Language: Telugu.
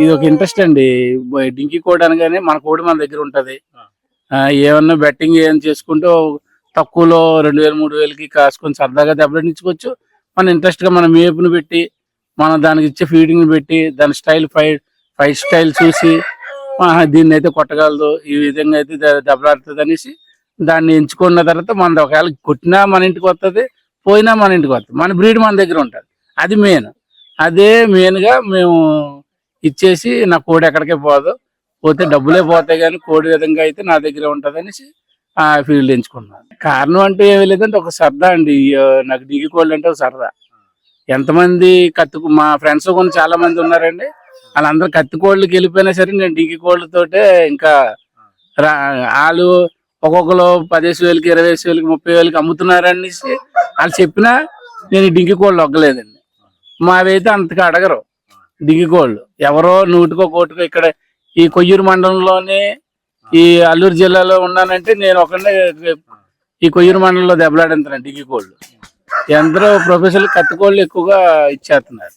ఇది ఒక ఇంట్రెస్ట్ అండి. డింకి కోడ్ అనగానే మన కోడి మన దగ్గర ఉంటది. ఆ, ఏమన్నా బెట్టింగ్ ఏం చేసుకుంటూ తక్కువలో రెండు వేలు మూడు వేలకి కాసుకొని సరదాగా దెబ్బనిచ్చుకోవచ్చు మన ఇంట్రెస్ట్గా మన మేపును పెట్టి మనం దానికి ఇచ్చే ఫీడింగ్ పెట్టి దాని స్టైల్ ఫైట్ ఫైట్ స్టైల్ చూసి దీన్ని అయితే కొట్టగలదు. ఈ విధంగా అయితే దెబ్బలాడుతుంది అనేసి దాన్ని ఎంచుకున్న తర్వాత మన ఒకవేళ కొట్టినా మన ఇంటికి వస్తుంది పోయినా మన ఇంటికి వస్తుంది మన బ్రీడ్ మన దగ్గర ఉంటుంది. అది మెయిన్ అదే మెయిన్గా మేము ఇచ్చేసి నా కోడి ఎక్కడికే పోదు. పోతే డబ్బులే పోతాయి కానీ కోడి విధంగా అయితే నా దగ్గర ఉంటుంది అనేసి ఆ ఫీల్డ్ ఎంచుకున్నాను. కారణం అంటే ఏమీ లేదంటే ఒక సరదా అండి. నాకు దిగి కోళ్ళు అంటే ఒక సరదా. ఎంతమంది కత్తి మా ఫ్రెండ్స్ కూడా చాలా మంది ఉన్నారండి. వాళ్ళందరూ కత్తి కోళ్ళకి వెళ్ళిపోయినా సరే నేను డిగ్రీ కోళ్ళతోటే ఇంకా రా- వాళ్ళు ఒక్కొక్కరు పదిహేను వేలకి ఇరవై వేలకి ముప్పై వేలకి అమ్ముతున్నారనేసి వాళ్ళు చెప్పినా నేను ఈ డింగి కోళ్ళు ఒగ్గలేదండి మావైతే అంతగా అడగరు. డింగి ఎవరో నూటికో కోటికో ఇక్కడ ఈ కొయ్యూరు మండలంలోనే ఈ అల్లూరు జిల్లాలో ఉన్నానంటే నేను ఒకనే ఈ కొయ్యూరు మండలంలో దెబ్బలాడంతున్నాను డిగ్గి కోళ్ళు ఎందరో ప్రొఫెసర్లు కత్తికోళ్ళు ఎక్కువగా ఇచ్చేస్తున్నారు.